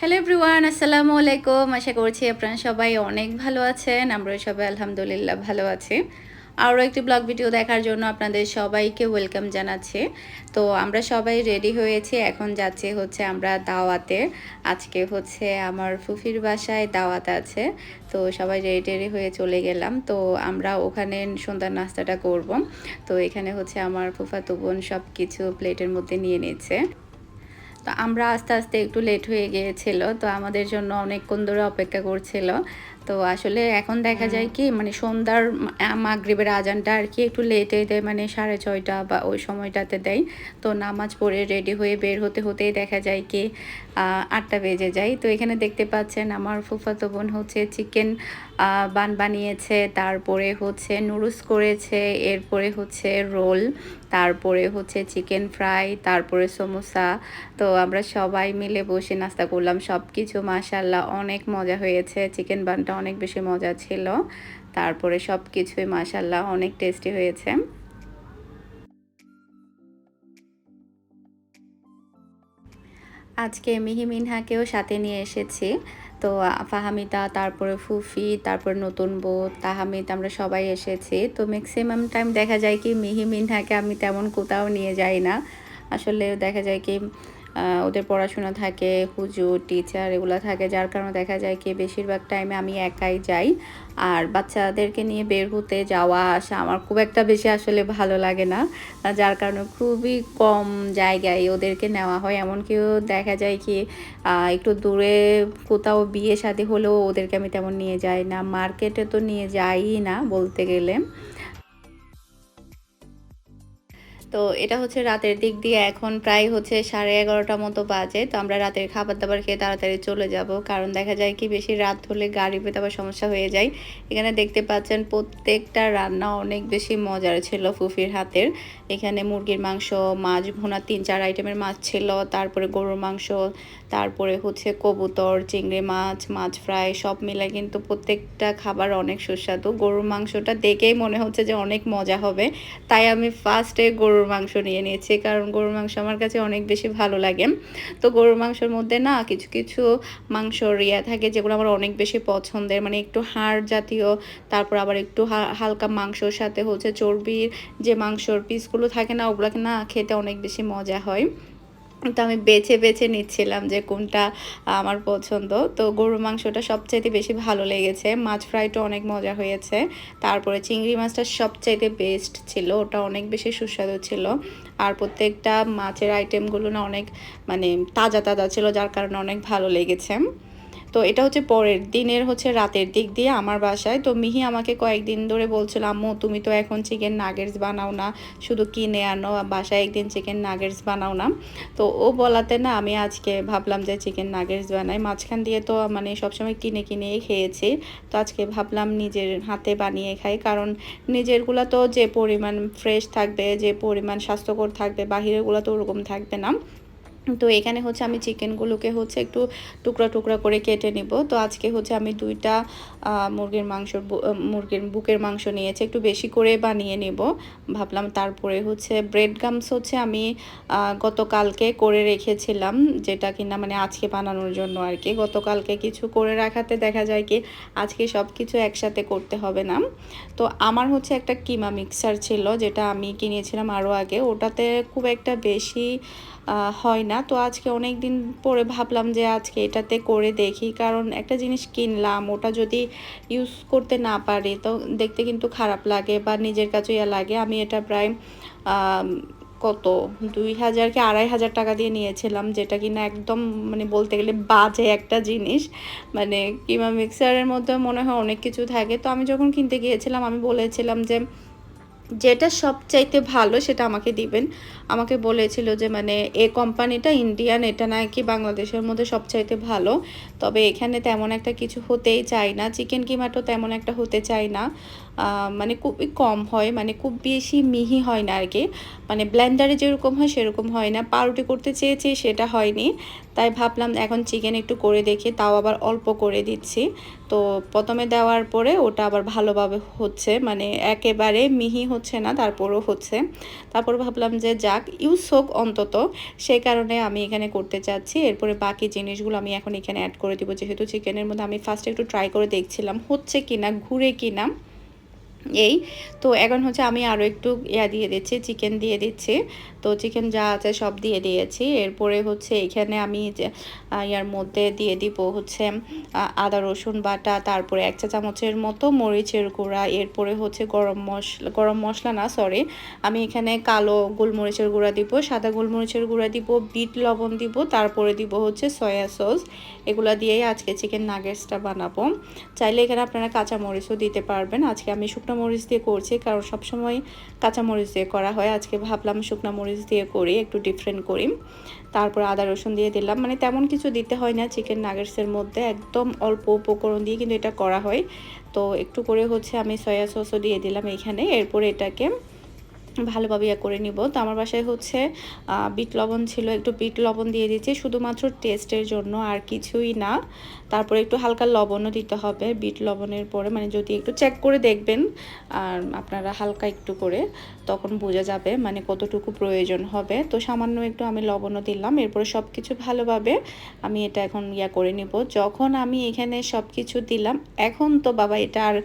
Hello everyone আসসালামু আলাইকুম আশা করছি আপনারা সবাই অনেক ভালো আছেন আমরা সবাই আলহামদুলিল্লাহ ভালো আছি। আরও একটি ব্লগ ভিডিও দেখার জন্য আপনাদের সবাইকে ওয়েলকাম জানাচ্ছি। তো আমরা সবাই রেডি হয়েছি, এখন যাচ্ছি হচ্ছে আমরা দাওয়াতে। আজকে হচ্ছে আমার ফুফির বাসায় দাওয়াত আছে, তো সবাই রেডি টেডি হয়ে চলে গেলাম। তো আমরা ওখানে সন্ধ্যার নাস্তাটা করব। তো এখানে হচ্ছে আমার ফুফাতো বোন সব কিছু প্লেটের মধ্যে নিয়ে নিচ্ছে। তো আমরা আস্তে আস্তে একটু লেট হয়ে গিয়েছিল, তো আমাদের জন্য অনেকক্ষণ ধরে অপেক্ষা করছিল। তো আসলে এখন দেখা যায় কি মানে সন্ধ্যার মাগরীবের আজানটা আর কি একটু লেটে দেয় মানে সাড়ে ছয়টা বা ওই সময়টাতে দেয়। তো নামাজ পড়ে রেডি হয়ে বের হতে হতেই দেখা যায় কি আটটা বেজে যায়। তো এখানে দেখতে পাচ্ছেন আমার ফুফাতো বোন হচ্ছে চিকেন বান বানিয়েছে তারপরে হচ্ছে নুডলস করেছে এরপরে হচ্ছে রোল তারপরে হচ্ছে চিকেন ফ্রাই তারপরে সমোসা। তো আমরা সবাই মিলে বসে নাস্তা করলাম। সব কিছু মাসাল্লাহ অনেক মজা হয়েছে। চিকেন বানটা অনেক বেশি মজা ছিল। তারপরে সব কিছুই মাসাল্লাহ অনেক টেস্টি হয়েছে। আজকে মিহি মিনহাকেও সাথে নিয়ে এসেছি। তো ফাহামিতা তারপরে ফুফি, তারপর নতুন বউ, তাহামিদ, আমরা সবাই এসেছি। তো ম্যাক্সিমাম টাইম দেখা যায় কি মিহি মিনহাকে আমি তেমন কোথাও নিয়ে যাই না। আসলে দেখা যায় কি ওদের পড়াশোনা থাকে, হুজুর টিচার এগুলো থাকে, যার কারণে দেখা যায় কি বেশিরভাগ টাইমে আমি একাই যাই। আর বাচ্চাদেরকে নিয়ে বের হতে, যাওয়া, আসা আমার খুব একটা বেশি আসলে ভালো লাগে না। যার কারণে খুবই কম জায়গায় ওদেরকে নেওয়া হয়। এমনকিও দেখা যায় কি একটু দূরে কোথাও বিয়ে শাদী হলেও ওদেরকে আমি তেমন নিয়ে যাই না। মার্কেটে তো নিয়ে যাই না বলতে গেলে। তো এটা হচ্ছে রাতের দিক দিয়ে এখন প্রায় হচ্ছে সাড়ে এগারোটা মতো বাজে। তো আমরা রাতের খাবার দাবার খেয়ে তাড়াতাড়ি চলে যাব। কারণ দেখা যায় কি বেশি রাত হলে গাড়ি পেতে আবার সমস্যা হয়ে যায়। এখানে দেখতে পাচ্ছেন প্রত্যেকটা রান্না অনেক বেশি মজার ছিল ফুফির হাতের। এখানে মুরগির মাংস, মাছ ভুনা, তিন চার আইটেমের মাছ ছিল। তারপরে গরুর মাংস তারপরে হচ্ছে কবুতর, চিংড়ি মাছ মাছ ফ্রাই সব মিলে কিন্তু প্রত্যেকটা খাবার অনেক সুস্বাদু। গরুর মাংসটা দেখেই মনে হচ্ছে যে অনেক মজা হবে। তাই আমি ফার্স্টে গরুর মাংস নিয়ে নিয়েছি, কারণ গরুর মাংস আমার কাছে অনেক বেশি ভালো লাগে। তো গরুর মাংসের মধ্যে না কিছু কিছু মাংস রিয়া থাকে যেগুলো আমার অনেক বেশি পছন্দের। মানে একটু হাড় জাতীয়, তারপর আবার একটু হালকা মাংসর সাথে হচ্ছে চর্বির যে মাংসর পিসগুলো থাকে না, ওগুলোকে না খেতে অনেক বেশি মজা হয়। তো আমি বেছে বেছে নিচ্ছিলাম যে কোনটা আমার পছন্দ। তো গরুর মাংসটা সবচাইতে বেশি ভালো লেগেছে। মাছ ফ্রাইটা অনেক মজা হয়েছে। তারপরে চিংড়ি মাছটা সবচাইতে বেস্ট ছিল। ওটা অনেক বেশি সুস্বাদু ছিল। আর প্রত্যেকটা মাছের আইটেমগুলো না অনেক মানে তাজা তাজা ছিল, যার কারণে অনেক ভালো লেগেছে। তো এটা হচ্ছে পরের দিনের হচ্ছে রাতের দিক দিয়ে আমার বাসায়। তো মিহি আমাকে কয়েকদিন ধরে বলছিল, আম্মু, তুমি তো এখন চিকেন নাগেটস বানাও না, শুধু কিনে আনো, বাসায় একদিন চিকেন নাগেটস বানাও না। তো ও বলাতে না, আমি আজকে ভাবলাম যে চিকেন নাগেটস বানাই। মাঝখান দিয়ে তো মানে সবসময় কিনে কিনেই খেয়েছি। তো আজকে ভাবলাম নিজের হাতে বানিয়ে খাই, কারণ নিজেরগুলো তো যে পরিমাণ ফ্রেশ থাকবে, যে পরিমাণ স্বাস্থ্যকর থাকবে, বাহিরেরগুলো তো ওরকম থাকবে না। তো এখানে হচ্ছে আমি চিকেনগুলোকে হচ্ছে একটু টুকরা টুকরা করে কেটে নিব। তো আজকে হচ্ছে আমি দুইটা মুরগির মাংস মুরগির বুকের মাংস নিয়েছি, একটু বেশি করে বানিয়ে নেব। ভাবলাম তারপরে হচ্ছে ব্রেড গামস হচ্ছে আমি গতকালকে করে রেখেছিলাম, যেটা কিনা মানে আজকে বানানোর জন্য আর কি। গতকালকে কিছু করে রাখাতে দেখা যায় কি, আজকে সব কিছু একসাথে করতে হবে না। তো আমার হচ্ছে একটা কিমা মিক্সার ছিল, যেটা আমি কিনেছিলাম আরও আগে। ওটাতে খুব একটা বেশি হয় না, তো আজকে অনেক দিন পরে ভাবলাম যে আজকে এটাতে করে দেখি। কারণ একটা জিনিস কিনলাম, ওটা যদি ইউজ করতে না পারি, তো দেখতে কিন্তু খারাপ লাগে বা নিজের কাছে ইয়া লাগে। আমি এটা প্রায় কত? দুই হাজার কি আড়াই হাজার টাকা দিয়ে নিয়েছিলাম, যেটা কিনা একদম মানে বলতে গেলে বাজে একটা জিনিস। মানে কিমা মিক্সারের মধ্যে মনে হয় অনেক কিছু থাকে। তো আমি যখন কিনতে গিয়েছিলাম, আমি বলেছিলাম যে যেটা সবচাইতে ভালো সেটা আমাকে দিবেন। আমাকে বলেছিল যে মানে এ কোম্পানিটা ইন্ডিয়ান, এটা নাকি বাংলাদেশের মধ্যে সবচাইতে ভালো। তবে এখানে তেমন একটা কিছু হতেই চায় না। চিকেন কিমাটো তেমন একটা হতে চায় না। মানে খুবই কম হয় মানে খুব বেশি মিহি হয় না আর কি মানে ব্লেন্ডারে যেরকম হয় সেরকম হয় না। পাউরুটি করতে চেয়েছি সেটা হয়নি। তাই ভাবলাম এখন চিকেন একটু করে দেখি, তাও আবার অল্প করে দিচ্ছি। তো প্রথমে দেওয়ার পরে ওটা আবার ভালোভাবে হচ্ছে মানে একেবারে মিহি হচ্ছে না, তারপরও হচ্ছে। তারপর ভাবলাম যে যাক, ইউজ হোক অন্তত। সেই কারণে আমি এখানে করতে চাচ্ছি। এরপরে বাকি জিনিসগুলো আমি এখন এখানে অ্যাড করে দিব। যেহেতু চিকেনের মধ্যে আমি ফার্স্টে একটু ট্রাই করে দেখছিলাম, হচ্ছে কিনা, ঘুরে কিনা। এই। তো এখন হচ্ছে আমি আরও একটু ইয়া দিয়ে দিচ্ছি চিকেন দিয়ে দিচ্ছি। তো চিকেন যা আছে সব দিয়ে দিয়েছি। এরপরে হচ্ছে এখানে আমি ইয়ার মধ্যে দিয়ে দিব হচ্ছে আদা, রসুন বাটা, তারপরে এক চা চামচের মতো মরিচের গুঁড়া, এরপরে হচ্ছে গরম মশলা গরম মশলা না সরি আমি এখানে কালো গোলমরিচের গুঁড়া দিব, সাদা গোলমরিচের গুঁড়া দিব, বিট লবণ দিব, তারপরে দিব হচ্ছে সয়া সস। এগুলা দিয়েই আজকে চিকেন নাগেটসটা বানাবো। চাইলে এখানে আপনারা কাঁচা মরিচও দিতে পারবেন। আজকে আমি শুকনো মরিচ দিয়ে করছি, কারণ সবসময় কাঁচা মরিচ দিয়ে করা হয়। আজকে ভাবলাম শুকনো মরিচ দিয়ে করি, একটু ডিফারেন্ট করি। তারপর আদা রসুন দিয়ে দিলাম। মানে তেমন কিছু দিতে হয় না চিকেন নাগেটসের মধ্যে, একদম অল্প উপকরণ দিয়ে কিন্তু এটা করা হয়। তো একটু করে হচ্ছে আমি সয়া সসও দিয়ে দিলাম এখানে। এরপরে এটাকে ভালোভাবে ইয়ে করে নিব। তো আমার বাসায় হচ্ছে বিট লবণ ছিল, একটু বিট লবণ দিয়ে দিয়েছি, শুধুমাত্র টেস্টের জন্য আর কিছুই না। তারপরে একটু হালকা লবণও দিতে হবে, বিট লবণের পরে। মানে যদি একটু চেক করে দেখবেন, আর আপনারা হালকা একটু করে। তখন বোঝা যাবে মানে কতটুকু প্রয়োজন হবে। তো সামান্য একটু আমি লবণও দিলাম, এরপরে সব কিছু ভালোভাবে আমি এটা এখন ইয়া করে নিব। যখন আমি এখানে সব কিছু দিলাম, এখন তো বাবা এটা আর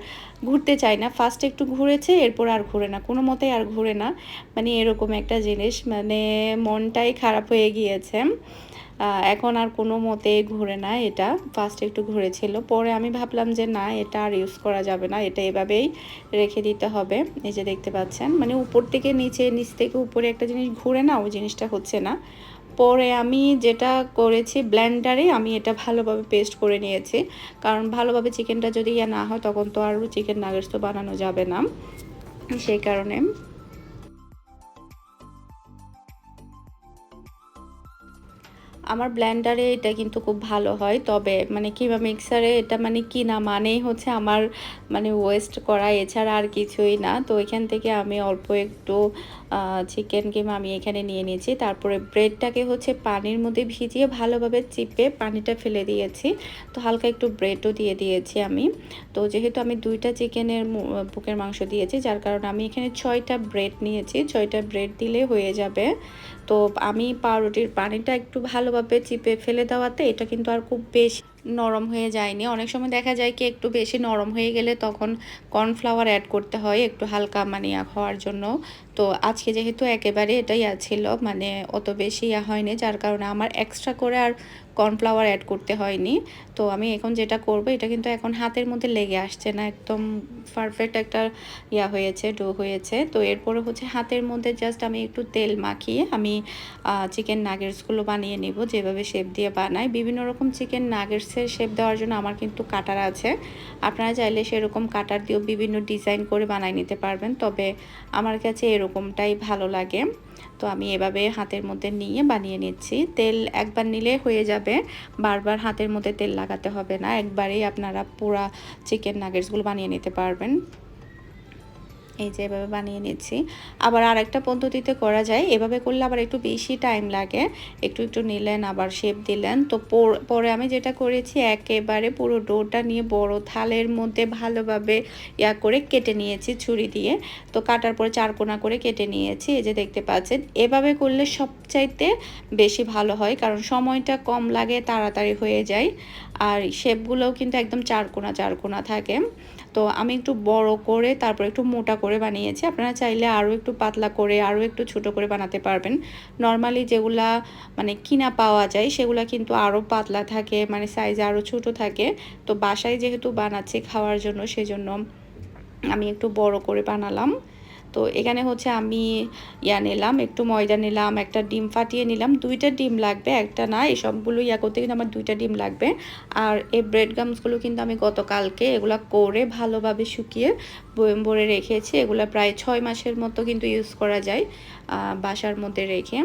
ঘুরতে চাই না। ফার্স্ট একটু ঘুরেছে, এরপর আর ঘুরে না। কোনো মতেই আর ঘুরে না। মানে এরকম একটা জিনিস মানে মনটাই খারাপ হয়ে গিয়েছে। এখন আর কোনো মতে ঘুরে না এটা। ফার্স্ট একটু ঘুরেছিল। পরে আমি ভাবলাম যে না, এটা আর ইউজ করা যাবে না। এটা এভাবেই রেখে দিতে হবে। এই যে দেখতে পাচ্ছেন মানে উপর থেকে নিচে, নিচ থেকে উপরে একটা জিনিস ঘুরে না, ওই জিনিসটা হচ্ছে না। পরে আমি যেটা করেছি ব্ল্যান্ডারে আমি এটা ভালোভাবে পেস্ট করে নিয়েছি। কারণ ভালোভাবে চিকেনটা যদি ইয়ে না হয়, তখন তো আর চিকেন নাগেটস তো বানানো যাবে না। সেই কারণে আমার ব্ল্যান্ডারে এটা কিন্তু খুব ভালো হয়। তবে মানে কিংবা মিক্সারে এটা মানে কি না মানেই হচ্ছে আমার মানে ওয়েস্ট করা, এছাড়া আর কিছুই না। তো এখান থেকে আমি অল্প একটু চিকেন কিমা আমি এখানে নিয়ে নিয়েছি। তারপরে ব্রেডটাকে হচ্ছে পানির মধ্যে ভিজিয়ে ভালোভাবে চিপে পানিটা ফেলে দিয়েছি। তো হালকা একটু ব্রেডও দিয়ে দিয়েছি আমি। তো যেহেতু আমি দুইটা চিকেনের বুকের মাংস দিয়েছি, যার কারণে আমি এখানে ছয়টা ব্রেড নিয়েছি। ছয়টা ব্রেড দিলে হয়ে যাবে। তো আমি পাউরুটির পানিটা একটু ভালোভাবে চিপে ফেলে দেওয়াতে এটা কিন্তু আর খুব বেশি নরম হয়ে যায়নি। অনেক সময় দেখা যায় কি একটু বেশি নরম হয়ে গেলে তখন কর্নফ্লাওয়ার অ্যাড করতে হয় একটু হালকা মানে হওয়ার জন্য। তো আজকে যেহেতু একেবারে এটাই ছিল মানে অত বেশি ইয়া হয়নি, যার কারণে আমার এক্সট্রা করে আর কর্নফ্লাওয়ার অ্যাড করতে হয়নি। তো আমি এখন যেটা করব, এটা কিন্তু এখন হাতের মধ্যে লেগে আসছে না, একদম পারফেক্ট একটা ইয়া হয়েছে ডো হয়েছে। তো এরপরে হচ্ছে হাতের মধ্যে জাস্ট আমি একটু তেল মাখিয়ে আমি চিকেন নাগেটসগুলো বানিয়ে নিব, যেভাবে শেপ দিয়ে বানাই। বিভিন্ন রকম চিকেন নাগেটসের শেপ দেওয়ার জন্য আমার কিন্তু কাটার আছে। আপনারা চাইলে সেরকম কাটার দিয়েও বিভিন্ন ডিজাইন করে বানাই নিতে পারবেন, তবে আমার কাছে এরকমটাই ভালো লাগে। তো আমি এভাবে হাতের মধ্যে নিয়ে বানিয়ে নিচ্ছি। তেল একবার নিলে হয়ে যাবে, বারবার হাতের মধ্যে তেল লাগাতে হবে না, একবারেই আপনারা পুরা চিকেন নাগেটসগুলো বানিয়ে নিতে পারবেন। এই যে এভাবে বানিয়ে নিচ্ছি। আবার আর একটা পদ্ধতিতে করা যায়, এভাবে করলে আবার একটু বেশি টাইম লাগে। একটু একটু নিলেন, আবার শেপ দিলেন। তো পরে আমি যেটা করেছি, একেবারে পুরো ডোটা নিয়ে বড় থালের মধ্যে ভালোভাবে ইয়া করে কেটে নিয়েছি ছুরি দিয়ে। তো কাটার পরে চারকোনা করে কেটে নিয়েছি, এই যে দেখতে পাচ্ছেন। এভাবে করলে সবচাইতে বেশি ভালো হয়, কারণ সময়টা কম লাগে, তাড়াতাড়ি হয়ে যায়। আর শেপগুলোও কিন্তু একদম চারকোনা চারকোনা থাকে। তো আমি একটু বড় করে, তারপর একটু মোটা করে বানিয়েছি। আপনারা চাইলে আরও একটু পাতলা করে, আরও একটু ছোট করে বানাতে পারবেন। নর্মালি যেগুলা মানে কিনা পাওয়া যায়, সেগুলা কিন্তু আরও পাতলা থাকে মানে সাইজ আরও ছোট থাকে। তো বাসায় যেহেতু বানাচ্ছি খাওয়ার জন্য, সেজন্য আমি একটু বড় করে বানালাম। তো এখানে হচ্ছে আমি ইয়া নিলাম, একটু ময়দা নিলাম, একটা ডিম ফাটিয়ে নিলাম। দুইটা ডিম লাগবে, একটা না, এই সবগুলো ইয়া করতে কিন্তু আমার দুইটা ডিম লাগবে। আর এই ব্রেড গামসগুলো কিন্তু আমি গতকালকে এগুলো করে ভালোভাবে শুকিয়ে বয়ম ভরে রেখেছি। এগুলো প্রায় ছয় মাসের মতো কিন্তু ইউজ করা যায় বাসার মধ্যে রেখে।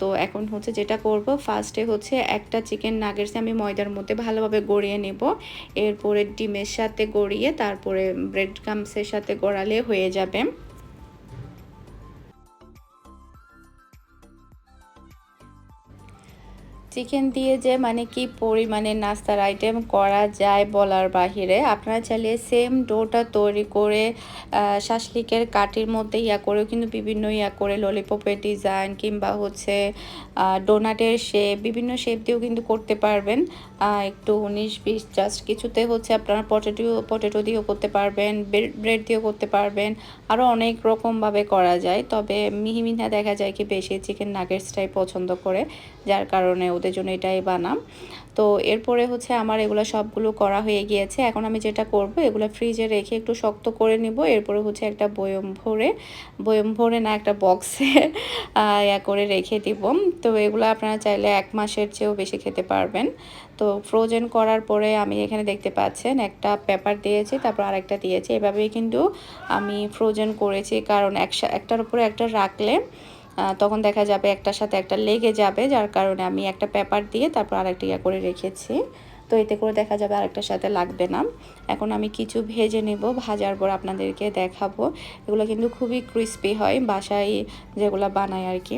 তো এখন হচ্ছে যেটা করব ফার্স্টে হচ্ছে একটা চিকেন নাগেটস আমি ময়দার মধ্যে ভালোভাবে গড়িয়ে নেব। এরপরে ডিমের সাথে গড়িয়ে তারপরে ব্রেড গামসের সাথে গড়ালে হয়ে যাবে। চিকেন দিয়ে যে মানে কি পরিমাণে নাস্তার আইটেম করা যায় বলার বাহিরে, আপনারা চাইলে সেম ডোটা তৈরি করে শাসলিকের কাটির মধ্যে ইয়া করেও কিন্তু বিভিন্ন ইয়া করে ললিপপের ডিজাইন কিংবা হচ্ছে ডোনাটের শেপ বিভিন্ন শেপ দিয়েও কিন্তু করতে পারবেন। একটু উনিশ বিশ জাস্ট কিছুতে হচ্ছে আপনারা পটেটো পটেটো দিয়েও করতে পারবেন ব্রেড দিয়েও করতে পারবেন। আরও অনেক রকমভাবে করা যায়, তবে মিহিমিনা দেখা যায় কি বেশি চিকেন নাগেটসটাই পছন্দ করে। যার কারণে ওদের জন্য এটাই বানাম। তো এরপরে হচ্ছে আমার এগুলো সবগুলো করা হয়ে গিয়েছে। এখন আমি যেটা করব, এগুলো ফ্রিজে রেখে একটু শক্ত করে নিব। এরপরে হচ্ছে একটা বয়ম ভরে বয়ম ভরে না, একটা বক্সে ইয়া করে রেখে দিব। তো এগুলো আপনারা চাইলে এক মাসের চেয়েও বেশি খেতে পারবেন। তো ফ্রোজেন করার পরে আমি এখানে দেখতে পাচ্ছেন, একটা পেপার দিয়েছি, তারপর আরেকটা দিয়েছি। এভাবেই কিন্তু আমি ফ্রোজেন করেছি, কারণ একটার উপরে একটা রাখলে তখন দেখা যাবে একটার সাথে একটা লেগে যাবে, যার কারণে আমি একটা পেপার দিয়ে তারপর আরেকটা ইয়া করে রেখেছি। তো এতে করে দেখা যাবে আরেকটার সাথে লাগবে না। এখন আমি কিছু ভেজে নেব, ভাজার পর আপনাদেরকে দেখাবো। এগুলো কিন্তু খুবই ক্রিস্পি হয়, বাসায় যেগুলো বানায় আর কি।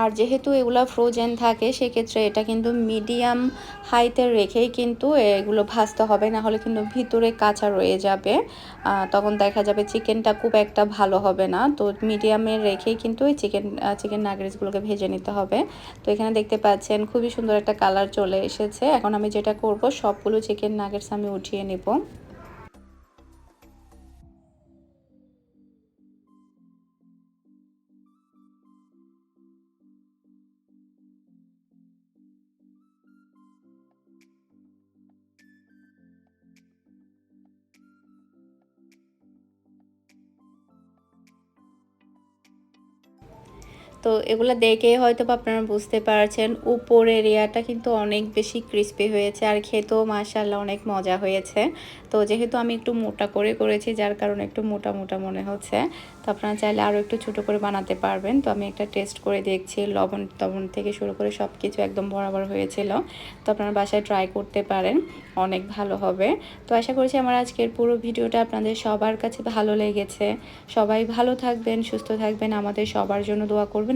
আর যেহেতু এগুলো ফ্রোজেন থাকে, সেক্ষেত্রে এটা কিন্তু মিডিয়াম হাইতে রেখেই কিন্তু এগুলো ভাজতে হবে, না হলে কিন্তু ভিতরে কাঁচা রয়ে যাবে। তখন দেখা যাবে চিকেনটা খুব একটা ভালো হবে না। তো মিডিয়ামে রেখেই কিন্তু এই চিকেন চিকেন নাগরিসগুলোকে ভেজে নিতে হবে। তো এখানে দেখতে পাচ্ছেন খুবই সুন্দর একটা কালার চলে এসেছে। এখন আমি যেটা করব, সবগুলো চিকেন নাগেটস আমি উঠিয়ে নেব। তো এগুলো দেখে হয়তো বা আপনারা বুঝতে পারছেন, উপরের এরিয়াটা কিন্তু অনেক বেশি ক্রিস্পি হয়েছে আর খেতেও মাসাল্লাহ অনেক মজা হয়েছে। তো যেহেতু আমি একটু মোটা করে করেছি, যার কারণে একটু মোটা মোটা মনে হচ্ছে, তো আপনারা চাইলে আরও একটু ছোট করে বানাতে পারবেন। তো আমি একটা টেস্ট করে দেখছি, লবণ টবণ থেকে শুরু করে সব কিছু একদম বরাবর হয়েছিল। তো আপনারা বাসায় ট্রাই করতে পারেন, অনেক ভালো হবে। তো আশা করছি আমার আজকের পুরো ভিডিওটা আপনাদের সবার কাছে ভালো লেগেছে। সবাই ভালো থাকবেন, সুস্থ থাকবেন, আমাদের সবার জন্য দোয়া করবেন।